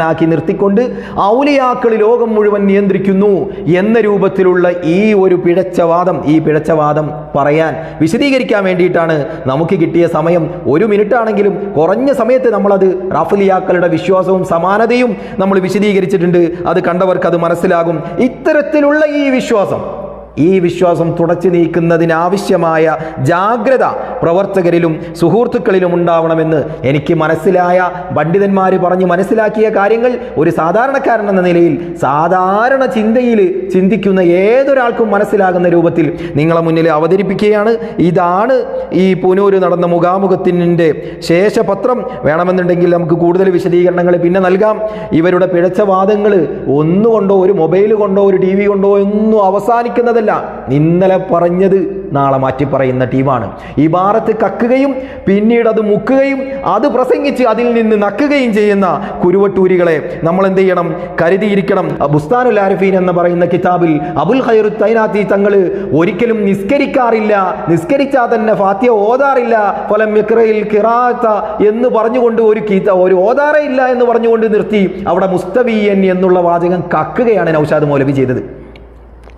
ാക്കി നിർത്തിക്കൊണ്ട് ഔലിയാക്കൾ ലോകം മുഴുവൻ നിയന്ത്രിക്കുന്നു എന്ന രൂപത്തിലുള്ള ഈ ഒരു പിഴച്ചവാദം ഈ പിഴച്ചവാദം പറയാൻ വിശദീകരിക്കാൻ വേണ്ടിയിട്ടാണ് നമുക്ക് കിട്ടിയ സമയം. ഒരു മിനിറ്റ് ആണെങ്കിലും കുറഞ്ഞ സമയത്ത് നമ്മളത് റാഫലിയാക്കളുടെ വിശ്വാസവും സമാനതയും നമ്മൾ വിശദീകരിച്ചിട്ടുണ്ട്. അത് കണ്ടവർക്ക് അത് മനസ്സിലാകും. ഇത്തരത്തിലുള്ള ഈ വിശ്വാസം ഈ വിശ്വാസം തുടച്ചു നീക്കുന്നതിനാവശ്യമായ ജാഗ്രത പ്രവർത്തകരിലും സുഹൃത്തുക്കളിലും ഉണ്ടാവണമെന്ന് എനിക്ക് മനസ്സിലായ പണ്ഡിതന്മാർ പറഞ്ഞ് മനസ്സിലാക്കിയ കാര്യങ്ങൾ ഒരു സാധാരണക്കാരൻ എന്ന നിലയിൽ സാധാരണ ചിന്തയിൽ ചിന്തിക്കുന്ന ഏതൊരാൾക്കും മനസ്സിലാകുന്ന രൂപത്തിൽ നിങ്ങളെ മുന്നിൽ അവതരിപ്പിക്കുകയാണ്. ഇതാണ് ഈ പുനൂര് നടന്ന മുഖാമുഖത്തിന്റെ ശേഷപത്രം. വേണമെന്നുണ്ടെങ്കിൽ നമുക്ക് കൂടുതൽ വിശദീകരണങ്ങൾ പിന്നെ നൽകാം. ഇവരുടെ പിഴച്ച വാദങ്ങൾ ഒന്നുകൊണ്ടോ ഒരു മൊബൈൽ കൊണ്ടോ ഒരു ടി വി കൊണ്ടോ ഒന്നും അവസാനിക്കുന്നതല്ല. ഇന്നലെ പറഞ്ഞത് നാളെ മാറ്റി പറയുന്ന ടീമാണ്. ഈ ഭാരത്ത് കക്കുകയും പിന്നീട് അത് മുക്കുകയും അത് പ്രസംഗിച്ച് അതിൽ നിന്ന് നക്കുകയും ചെയ്യുന്ന കുരുവട്ടൂരികളെ നമ്മൾ എന്ത് ചെയ്യണം? കരുതിയിരിക്കണം. ബുസ്താനുൽ ആരിഫീൻ എന്ന് പറയുന്ന കിതാബിൽ അബുൽ ഹൈറു തൈനാത്തി തങ്ങൾ ഒരിക്കലും നിസ്കരിക്കാറില്ല. നിസ്കരിച്ചാൽ തന്നെ ഫാത്തിയ ഓതാറില്ല. ഫലം യക്രയിൽ കിറാത്ത എന്ന് പറഞ്ഞുകൊണ്ട് ഒരു കീത്ത ഒരു ഓതാറേ ഇല്ല എന്ന് പറഞ്ഞുകൊണ്ട് നിർത്തി അവിടെ മുസ്തവീയൻ എന്നുള്ള വാചകം കക്കുകയാണ് നൌഷാദ് മൗലവി ചെയ്തത്.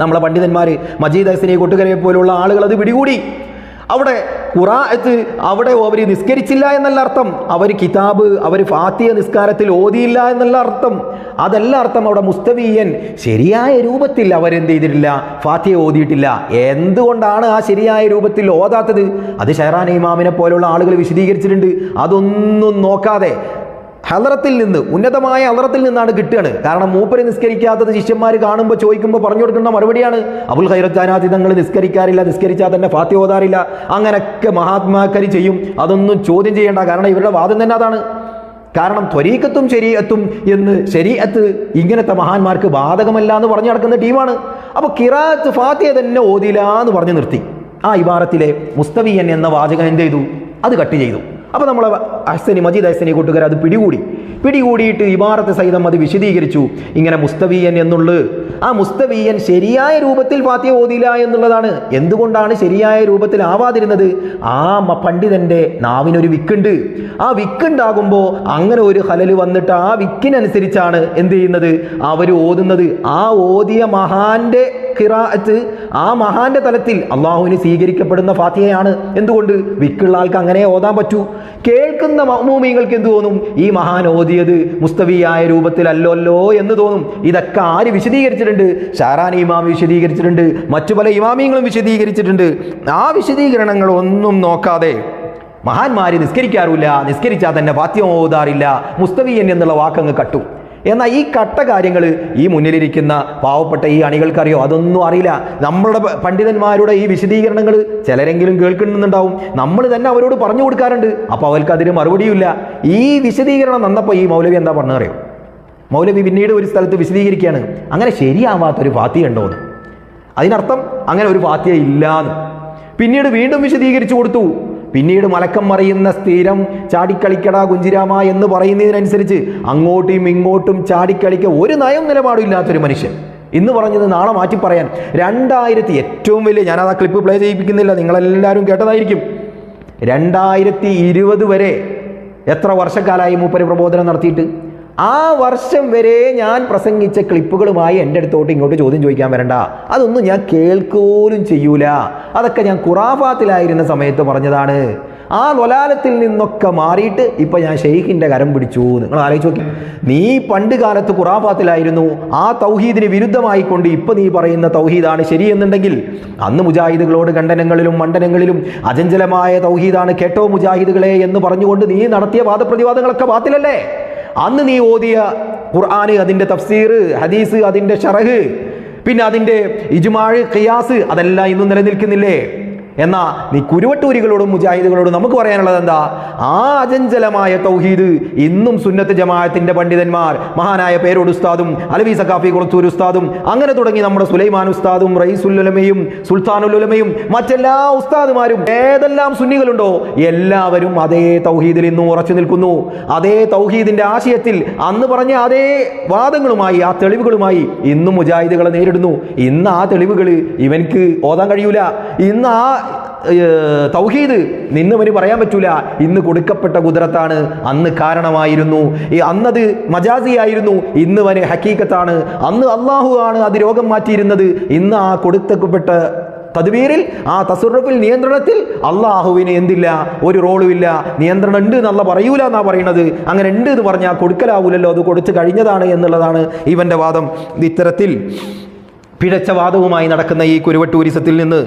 നമ്മളെ പണ്ഡിതന്മാർ മജീദ് ഹസനെ കൊട്ടുകരയെ പോലുള്ള ആളുകൾ അത് പിടികൂടി. അവിടെ ഖുറാത്ത് അവിടെ അവർ നിസ്കരിച്ചില്ല എന്നല്ല അർത്ഥം. അവർ കിതാബ് അവർ ഫാത്തിയ നിസ്കാരത്തിൽ ഓതിയില്ല എന്നല്ല അർത്ഥം. അതല്ല അർത്ഥം അവിടെ മുസ്തവീയൻ ശരിയായ രൂപത്തിൽ അവരെന്ത് ചെയ്തിട്ടില്ല ഫാത്തിയ ഓതിയിട്ടില്ല. എന്തുകൊണ്ടാണ് ആ ശരിയായ രൂപത്തിൽ ഓതാത്തത്? അത് ഷെഹറാൻ ഇമാമിനെ പോലുള്ള ആളുകൾ വിശദീകരിച്ചിട്ടുണ്ട്. അതൊന്നും നോക്കാതെ ഹലറത്തിൽ നിന്ന് ഉന്നതമായ ഹലറത്തിൽ നിന്നാണ് കിട്ടുകയാണ്. കാരണം മൂപ്പര് നിസ്കരിക്കാത്തത് ശിഷ്യന്മാർ കാണുമ്പോൾ ചോദിക്കുമ്പോൾ പറഞ്ഞു കൊടുക്കുന്ന മറുപടിയാണ്. അബുൽ ഖൈറത്താനാത്തി തങ്ങൾ നിസ്കരിക്കാറില്ല നിസ്കരിച്ചാൽ തന്നെ ഫാത്തി ഓതാറില്ല. അങ്ങനെയൊക്കെ മഹാത്മാക്കരി ചെയ്യും. അതൊന്നും ചോദ്യം ചെയ്യേണ്ട കാരണം ഇവരുടെ വാദം തന്നെ അതാണ്. കാരണം ത്വരീക്കത്തും ശരീരത്തും എന്ന് ശരീരത്ത് ഇങ്ങനത്തെ മഹാന്മാർക്ക് ബാധകമല്ല എന്ന് പറഞ്ഞു നടക്കുന്ന ടീമാണ്. അപ്പോൾ കിറാത്ത് ഫാത്തിയ തന്നെ ഓതില്ല എന്ന് പറഞ്ഞു നിർത്തി. ആ ഇബാറത്തിലെ മുസ്തവിയൻ എന്ന വാചകം എന്ത് ചെയ്തു? അത് കട്ട് ചെയ്തു. അപ്പോൾ നമ്മൾ അഹ്സനി മജീദ് അഹ്സനി കൂട്ടുകാർ അത് പിടികൂടി. പിടികൂടിയിട്ട് ഇബാറത്ത് സഹിതം അത് വിശദീകരിച്ചു. ഇങ്ങനെ മുസ്തവീയൻ എന്നുള്ളത് ആ മുസ്തവീയൻ ശരിയായ രൂപത്തിൽ ഫാത്തിയ ഓതില്ല എന്നുള്ളതാണ്. എന്തുകൊണ്ടാണ് ശരിയായ രൂപത്തിൽ ആവാതിരുന്നത്? ആ പണ്ഡിതന്റെ നാവിനൊരു വിക്കുണ്ട്. ആ വിക്കുണ്ടാകുമ്പോൾ അങ്ങനെ ഒരു ഹലല് വന്നിട്ട് ആ വിക്കിനനുസരിച്ചാണ് എന്ത് ചെയ്യുന്നത്? അവർ ഓതുന്നത്. ആ ഓതിയ മഹാന്റെ ഖിറാഅത്ത് ആ മഹാന്റെ തലത്തിൽ അള്ളാഹുവിന് സ്വീകരിക്കപ്പെടുന്ന ഫാത്തിഹയാണ്. എന്തുകൊണ്ട്? വിക്കുള്ള ആൾക്ക് അങ്ങനെ ഓതാൻ പറ്റൂ. കേൾക്കുന്ന മഹ്മൂമിങ്ങൾക്ക് എന്ത് തോന്നും? ഈ മഹാൻ ഓതിയത് മുസ്തവിയായ രൂപത്തിലല്ലോ എന്ന് തോന്നും. ഇതൊക്കെ ആര് വിശദീകരിച്ചിട്ടുണ്ട്? ഷാറാൻ ഇമാമി വിശദീകരിച്ചിട്ടുണ്ട്. മറ്റു പല ഇമാമിയങ്ങളും വിശദീകരിച്ചിട്ടുണ്ട്. ആ വിശദീകരണങ്ങൾ ഒന്നും നോക്കാതെ മഹാന്മാര് നിസ്കരിക്കാറില്ല നിസ്കരിച്ചാൽ തന്നെ ഫാത്യം ഓതാറില്ല. മുസ്തവിയൻ എന്നുള്ള വാക്കങ്ങ് കട്ടു. എന്നാൽ ഈ കട്ട കാര്യങ്ങൾ ഈ മുന്നിലിരിക്കുന്ന പാവപ്പെട്ട ഈ അണികൾക്കറിയോ? അതൊന്നും അറിയില്ല. നമ്മളുടെ പണ്ഡിതന്മാരുടെ ഈ വിശദീകരണങ്ങൾ ചിലരെങ്കിലും കേൾക്കുന്നുണ്ടാവും. നമ്മൾ തന്നെ അവരോട് പറഞ്ഞു കൊടുക്കാറുണ്ട്. അപ്പോൾ അവർക്ക് അതിന് മറുപടിയില്ല ഈ വിശദീകരണം നന്നപ്പോൾ ഈ മൗലവി എന്താ പറഞ്ഞറിയോ മൗലവി പിന്നീട് ഒരു സ്ഥലത്ത് വിശദീകരിക്കുകയാണ്. അങ്ങനെ ശരിയാവാത്തൊരു ഫാത്തിയ ഉണ്ടോ എന്ന് അതിനർത്ഥം അങ്ങനെ ഒരു ഫാത്തിയ ഇല്ലാന്ന്. പിന്നീട് വീണ്ടും വിശദീകരിച്ചു കൊടുത്തു. പിന്നീട് മലക്കം മറിയുന്ന സ്ഥിരം ചാടിക്കളിക്കടാ കുഞ്ചിരാമ എന്ന് പറയുന്നതിനനുസരിച്ച് അങ്ങോട്ടും ഇങ്ങോട്ടും ചാടിക്കളിക്ക ഒരു നയം നിലപാടും ഇല്ലാത്തൊരു മനുഷ്യൻ. ഇന്ന് പറഞ്ഞത് നാളെ മാറ്റി പറയാൻ. രണ്ടായിരത്തി ഏറ്റവും വലിയ ഞാനത് ആ ക്ലിപ്പ് പ്ലേ ചെയ്യിപ്പിക്കുന്നില്ല നിങ്ങളെല്ലാവരും കേട്ടതായിരിക്കും. രണ്ടായിരത്തി ഇരുപത് വരെ എത്ര വർഷക്കാലായി മൂപ്പര് പ്രബോധനം നടത്തിയിട്ട്? ആ വർഷം വരെ ഞാൻ പ്രസംഗിച്ച ക്ലിപ്പുകളുമായി എന്റെ അടുത്തോട്ട് ഇങ്ങോട്ട് ചോദ്യം ചോദിക്കാൻ വരണ്ട. അതൊന്നും ഞാൻ കേൾക്കോലും ചെയ്യൂല. അതൊക്കെ ഞാൻ ഖുറാഫാത്തിലായിരുന്ന സമയത്ത് പറഞ്ഞതാണ്. ആ ലൊലാലത്തിൽ നിന്നൊക്കെ മാറിയിട്ട് ഇപ്പം ഞാൻ ഷെയ്ഖിന്റെ കരം പിടിച്ചു. നിങ്ങൾ ആലോചിച്ച് നോക്കി. നീ പണ്ട് കാലത്ത് ഖുറാഫാത്തിലായിരുന്നു. ആ തൗഹീദിന് വിരുദ്ധമായിക്കൊണ്ട് ഇപ്പം നീ പറയുന്ന തൗഹീദാണ് ശരിയെന്നുണ്ടെങ്കിൽ അന്ന് മുജാഹിദുകളോട് ഖണ്ഡനങ്ങളിലും മണ്ഡനങ്ങളിലും അചഞ്ചലമായ തൗഹീദാണ് കേട്ടോ മുജാഹിദുകളെ എന്ന് പറഞ്ഞുകൊണ്ട് നീ നടത്തിയ വാദപ്രതിവാദങ്ങളൊക്കെ ബാത്തിലല്ലേ? അന്ന് നീ ഓതിയ ഖുർആാന് അതിന്റെ തഫ്സീർ ഹദീസ് അതിന്റെ ഷറഹ് പിന്നെ അതിന്റെ ഇജുമാഴ് ഖിയാസ് അതെല്ലാം ഇന്നും നിലനിൽക്കുന്നില്ലേ? എന്നാ നീ കുരുവട്ടൂരികളോടും മുജാഹിദുകളോടും നമുക്ക് പറയാനുള്ളത് എന്താ? ആ അചഞ്ചലമായ തൗഹീദ് ഇന്നും സുന്നത്ത് ജമാഅത്തിന്റെ പണ്ഡിതന്മാർ മഹാനായ പേരോട് ഉസ്താദും അലവി സക്കാഫി കുളത്തൂർ ഉസ്താദും അങ്ങനെ തുടങ്ങി നമ്മുടെ സുലൈമാൻ ഉസ്താദും റയീസുല്ലുലമയും സുൽത്താനുലുലമയും മറ്റെല്ലാ ഉസ്താദുമാരും ഏതെല്ലാം സുന്നികളുണ്ടോ എല്ലാവരും അതേ തൗഹീദിൽ ഇന്നും ഉറച്ചു നിൽക്കുന്നു. അതേ തൗഹീദിന്റെ ആശയത്തിൽ അന്ന് പറഞ്ഞ അതേ വാദങ്ങളുമായി ആ തെളിവുകളുമായി ഇന്നും മുജാഹിദുകളെ നേരിടുന്നു. ഇന്ന് ആ തെളിവുകൾ ഇവൻക്ക് ഓതാൻ കഴിയൂല. ഇന്ന് ആ തൗഹീദ്. നിന്നവന് പറയാൻ പറ്റൂല. ഇന്ന് കൊടുക്കപ്പെട്ട കുതിരത്താണ്. അന്ന് കാരണമായിരുന്നു. ഈ അന്നത് മജാസിയായിരുന്നു. ഇന്ന് വന് ഹക്കീക്കത്താണ്. അന്ന് അള്ളാഹു ആണ് അത് രോഗം മാറ്റിയിരുന്നത്. ഇന്ന് ആ കൊടുത്തപ്പെട്ട തദ്വീറിൽ ആ തസുറഫിൽ നിയന്ത്രണത്തിൽ അള്ളാഹുവിന് എന്തില്ല? ഒരു റോളും ഇല്ല. നിയന്ത്രണം ഉണ്ട് എന്നല്ല പറയൂല എന്നാ പറയുന്നത് അങ്ങനെ ഉണ്ട് എന്ന് പറഞ്ഞാൽ കൊടുക്കലാവൂലല്ലോ. അത് കൊടുത്തു കഴിഞ്ഞതാണ് എന്നുള്ളതാണ് ഇവന്റെ വാദം. ഇത്തരത്തിൽ പിഴച്ച വാദവുമായി നടക്കുന്ന ഈ കുരുവട്ടൂരിസത്തിൽ നിന്ന്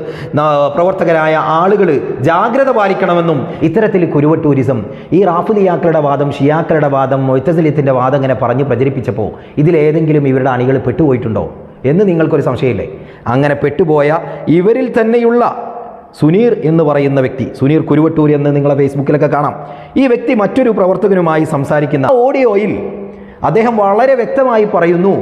പ്രവർത്തകരായ ആളുകൾ ജാഗ്രത പാലിക്കണമെന്നും ഇത്തരത്തിൽ കുരുവട്ടൂരിസം ഈ റാഫുലിയാക്കളുടെ വാദം ഷിയാക്കളുടെ വാദം മൊയ്ത്തസലിയത്തിന്റെ വാദം ഇങ്ങനെ പറഞ്ഞ് പ്രചരിപ്പിച്ചപ്പോൾ ഇതിലേതെങ്കിലും ഇവരുടെ അണികൾ പെട്ടുപോയിട്ടുണ്ടോ എന്ന് നിങ്ങൾക്കൊരു സംശയമില്ലേ? അങ്ങനെ പെട്ടുപോയ ഇവരിൽ തന്നെയുള്ള സുനീർ എന്ന് പറയുന്ന വ്യക്തി സുനീർ കുരുവട്ടൂർ എന്ന് നിങ്ങളെ ഫേസ്ബുക്കിലൊക്കെ കാണാം. ഈ വ്യക്തി മറ്റൊരു പ്രവർത്തകനുമായി സംസാരിക്കുന്ന ഓഡിയോയിൽ അദ്ദേഹം വളരെ വ്യക്തമായി പറയുന്നു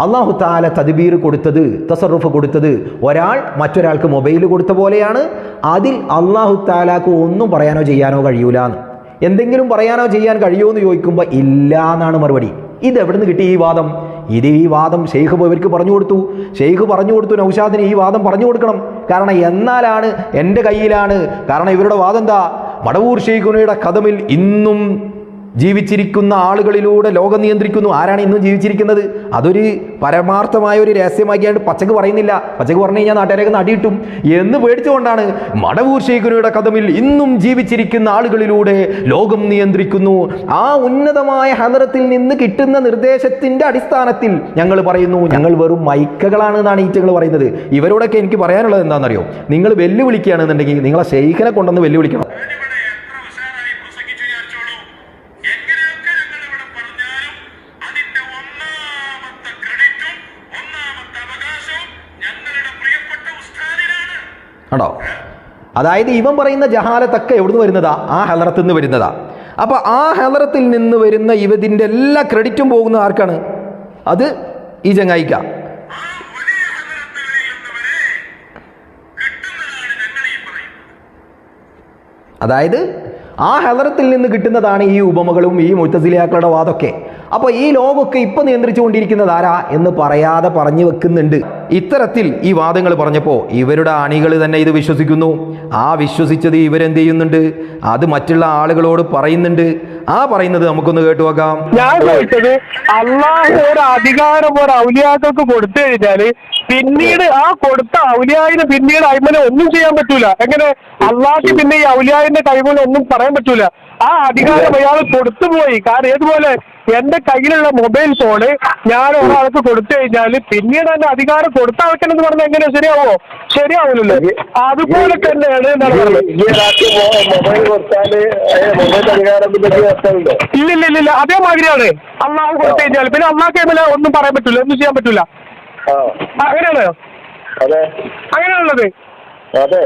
അള്ളാഹു താല തദ്ബീർ കൊടുത്തത് തസറുഫ് കൊടുത്തത് ഒരാൾ മറ്റൊരാൾക്ക് മൊബൈൽ കൊടുത്ത പോലെയാണ്. അതിൽ അള്ളാഹു താലാക്ക് ഒന്നും പറയാനോ ചെയ്യാനോ കഴിയൂല എന്ന്. എന്തെങ്കിലും പറയാനോ ചെയ്യാൻ കഴിയുമോ എന്ന് ചോദിക്കുമ്പോൾ ഇല്ല എന്നാണ് മറുപടി. ഇത് എവിടെ നിന്ന് കിട്ടി ഈ വാദം? ഇത് ഈ വാദം ഷെയ്ഖ് ഇവർക്ക് പറഞ്ഞു കൊടുത്തു. ഷെയ്ഖ് പറഞ്ഞു കൊടുത്തു നൗഷാദിന് ഈ വാദം പറഞ്ഞു കൊടുക്കണം. കാരണം എന്നാലാണ് എന്റെ കയ്യിലാണ്. കാരണം ഇവരുടെ വാദം എന്താ മടവൂർ ഷെയ്ഖുനയുടെ കഥമിൽ ഇന്നും ജീവിച്ചിരിക്കുന്ന ആളുകളിലൂടെ ലോകം നിയന്ത്രിക്കുന്നു. ആരാണ് ഇന്നും ജീവിച്ചിരിക്കുന്നത്? അതൊരു പരമാർത്ഥമായ ഒരു രഹസ്യമാക്കിയാണ്ട് പച്ചക്ക് പറയുന്നില്ല. പച്ചക്ക് പറഞ്ഞു കഴിഞ്ഞാൽ നാട്ടുകാരൊക്കെ നടിയിട്ടും. എന്ന് പേടിച്ചുകൊണ്ടാണ് മടവൂർ ശേഖരയുടെ കഥമിൽ ഇന്നും ജീവിച്ചിരിക്കുന്ന ആളുകളിലൂടെ ലോകം നിയന്ത്രിക്കുന്നു. ആ ഉന്നതമായ ഹദറത്തിൽ നിന്ന് കിട്ടുന്ന നിർദ്ദേശത്തിന്റെ അടിസ്ഥാനത്തിൽ ഞങ്ങൾ പറയുന്നു ഞങ്ങൾ വെറും മൈക്കകളാണ് എന്നാണ് ഈറ്റകൾ പറയുന്നത്. ഇവരോടൊക്കെ എനിക്ക് പറയാനുള്ളത് എന്താണെന്നറിയോ? നിങ്ങൾ വെല്ലുവിളിക്കുകയാണെന്നുണ്ടെങ്കിൽ നിങ്ങളെ ശേഖരെ കൊണ്ടുവന്ന് വെല്ലുവിളിക്കണം. ആണോ അതായത് ഇവൻ പറയുന്ന ജഹാലത്തൊക്കെ എവിടുന്ന് വരുന്നതാ? ആ ഹലറത്തിൽ നിന്ന് വരുന്നതാ. അപ്പോൾ ആ ഹലറത്തിൽ നിന്ന് വരുന്ന ഇവതിന്റെ എല്ലാ ക്രെഡിറ്റും പോകുന്ന ആർക്കാണ്? അത് ഈ ചങ്ങായിക്ക അതായത് ആ ഹലറത്തിൽ നിന്ന് കിട്ടുന്നതാണ് ഈ ഉപമകളും ഈ മുത്തസിലിയാക്കളുടെ വാദമൊക്കെ അപ്പോൾ ഈ ലോകമൊക്കെ ഇപ്പൊ നിയന്ത്രിച്ചുകൊണ്ടിരിക്കുന്നത് ആരാ എന്ന് പറയാതെ പറഞ്ഞു വെക്കുന്നുണ്ട്. ഇത്തരത്തിൽ ഈ വാദങ്ങൾ പറഞ്ഞപ്പോൾ ഇവരുടെ അണികൾ തന്നെ ഇത് വിശ്വസിക്കുന്നു. ആ വിശ്വസിച്ചത് ഇവരെന്ത് ചെയ്യുന്നുണ്ട്? അത് മറ്റുള്ള ആളുകളോട് പറയുന്നുണ്ട്. ആ പറയുന്നത് നമുക്കൊന്ന് കേട്ടു നോക്കാം. ഞാൻ ചോദിച്ചത് അള്ളാഹു ഒരു അധികാരം ഒരു ഔലിയാക്കൾക്ക് കൊടുത്തു കഴിഞ്ഞാൽ പിന്നീട് ആ കൊടുത്ത ഔലിയായിന് പിന്നീട് അയ്മനെ ഒന്നും ചെയ്യാൻ പറ്റൂല. എങ്ങനെ? അള്ളാഹ്ക്ക് പിന്നെ ഈ ഔലിയായിന്റെ കൈമൂലം ഒന്നും പറയാൻ പറ്റൂല. ആ അധികാരം അയാൾ കൊടുത്തുപോയി കാരണം ഏതുപോലെ? എന്റെ കയ്യിലുള്ള മൊബൈൽ ഫോണ് ഞാൻ ഒരാൾക്ക് കൊടുത്തു കഴിഞ്ഞാൽ പിന്നീട് എന്റെ അധികാരം കൊടുത്ത ആൾക്കെന്ന് പറഞ്ഞാൽ എങ്ങനെ ശരിയാവോ? ശരിയാവില്ലല്ലോ അതുപോലെ തന്നെയാണ് എന്താണ് പറയുന്നത്? ഈ ഒരാൾക്ക് മൊബൈൽ കൊടുത്താൽ മൊബൈൽ ഇല്ല ഇല്ല ഇല്ല ഇല്ല അതേമാതിരിയാണ്. അള്ളാഹ് കൊടുത്തു കഴിഞ്ഞാൽ പിന്നെ അള്ളാഹ് കൈമല ഒന്നും പറയാൻ പറ്റൂല ഒന്നും ചെയ്യാൻ പറ്റൂല. അങ്ങനെയാണോ. അതെ. അങ്ങനെയാണുള്ളത്. അതെ.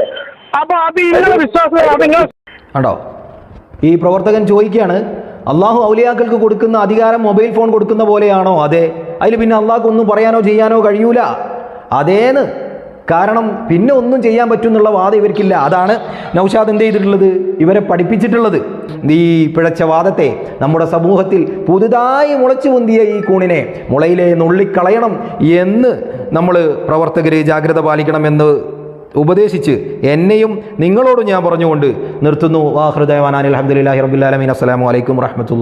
അപ്പൊ അത് ഇങ്ങനെ വിശ്വാസം കണ്ടോ ഈ പ്രവർത്തകൻ ചോദിക്കുകയാണ് അള്ളാഹു ഔലിയാക്കൾക്ക് കൊടുക്കുന്ന അധികാരം മൊബൈൽ ഫോൺ കൊടുക്കുന്ന പോലെയാണോ? അതെ. അതിൽ പിന്നെ അള്ളാഹ്ക്ക് ഒന്നും പറയാനോ ചെയ്യാനോ കഴിയൂല. അതേന്ന്. കാരണം പിന്നെ ഒന്നും ചെയ്യാൻ പറ്റും എന്നുള്ള വാദം ഇവർക്കില്ല. അതാണ് നൗഷാദ് എന്ത് ചെയ്തിട്ടുള്ളത്? ഇവരെ പഠിപ്പിച്ചിട്ടുള്ളത്. ഈ പിഴച്ച വാദത്തെ നമ്മുടെ സമൂഹത്തിൽ പുതുതായി മുളച്ചു പൊന്തിയ ഈ കൂണിനെ മുളയിലെ നുള്ളിക്കളയണം എന്ന് നമ്മൾ പ്രവർത്തകർ ജാഗ്രത പാലിക്കണമെന്ന് ഉപദേശിച്ച് എന്നെയും നിങ്ങളോടും ഞാൻ പറഞ്ഞുകൊണ്ട് നിർത്തുന്നു. വാഹൃദയവാനാൻ അലഹമുല്ലാ റബുല്ലാലമീൻ അസ്സലാമു അലൈക്കും വറഹമത്തുള്ള